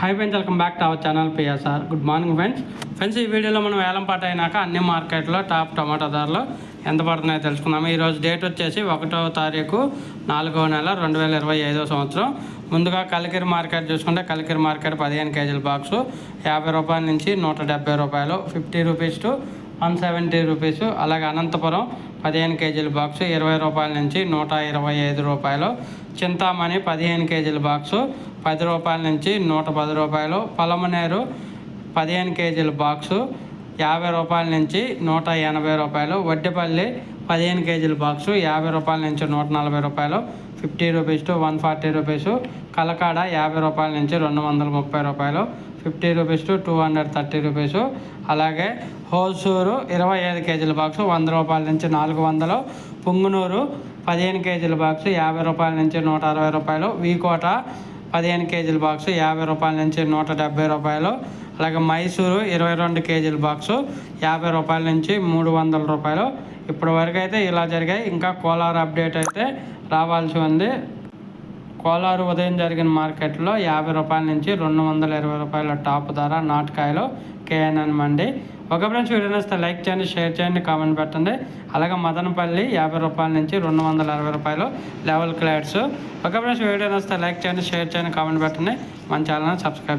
Hi friends welcome back to our channel P S R good morning friends friends ఈ వీడియోలో మనం వేలం పాట అయినాక అన్ని మార్కెట్లో టాప్ టమాటా ధరలు ఎంత పడుతున్నాయో తెలుసుకుందాం. ఈరోజు డేట్ వచ్చేసి ఒకటో తారీఖు నాలుగవ నెల రెండు వేల ఇరవై ఐదో సంవత్సరం. ముందుగా కలికిరి మార్కెట్ చూసుకుంటే కలికిరి మార్కెట్ పదిహేను కేజీల బాక్సు యాభై రూపాయల నుంచి నూట రూపాయలు fifty rupees to one seventy rupees అలాగే అనంతపురం పదిహేను కేజీల బాక్సు ఇరవై రూపాయల నుంచి నూట ఇరవై ఐదు రూపాయలు. చింతామణి పదిహేను కేజీల బాక్సు పది రూపాయల నుంచి నూట పది రూపాయలు. పొలమనేరు పదిహేను కేజీల బాక్సు యాభై రూపాయల నుంచి నూట ఎనభై రూపాయలు. వడ్డిపల్లి పదిహేను కేజీల బాక్సు యాభై రూపాయల నుంచి నూట నలభై రూపాయలు. Fifty rupees to one forty rupees. Kalakada యాభై రూపాయల నుంచి రెండు వందల ముప్పై రూపాయలు. Fifty rupees to two hundred thirty rupees. అలాగే హోసూరు ఇరవై ఐదు కేజీల బాక్సు వంద రూపాయల నుంచి నాలుగు వందలు. పుంగునూరు పదిహేను కేజీల బాక్సు యాభై రూపాయల నుంచి నూట అరవై రూపాయలు. వీకోట పదిహేను కేజీల బాక్సు యాభై రూపాయల నుంచి నూట డెబ్బై రూపాయలు. అలాగే మైసూరు ఇరవై రెండు కేజీల బాక్సు యాభై రూపాయల నుంచి మూడు వందల రూపాయలు. ఇప్పటి వరకు అయితే ఇలా జరిగాయి. ఇంకా కోలార్ అప్డేట్ అయితే రావాల్సి ఉంది. కోలారు ఉదయం జరిగిన మార్కెట్లో యాభై రూపాయల నుంచి రెండు వందల ఇరవై రూపాయల టాప్ ధర నాటకాయలు కేఎన్ఎన్ మండి. ఒక ఫ్రెండ్స్ వీడియో నచ్చితే లైక్ చేయండి షేర్ చేయండి కామెంట్ పెట్టండి. అలాగే మదనపల్లి యాభై రూపాయల నుంచి రెండు వందల అరవై రూపాయలు లెవెల్ క్లాట్స్. ఒక ఫ్రెండ్స్ వీడియో నచ్చితే లైక్ చేయండి షేర్ చేయండి కామెంట్ పెట్టండి. మన ఛానల్ సబ్స్క్రైబ్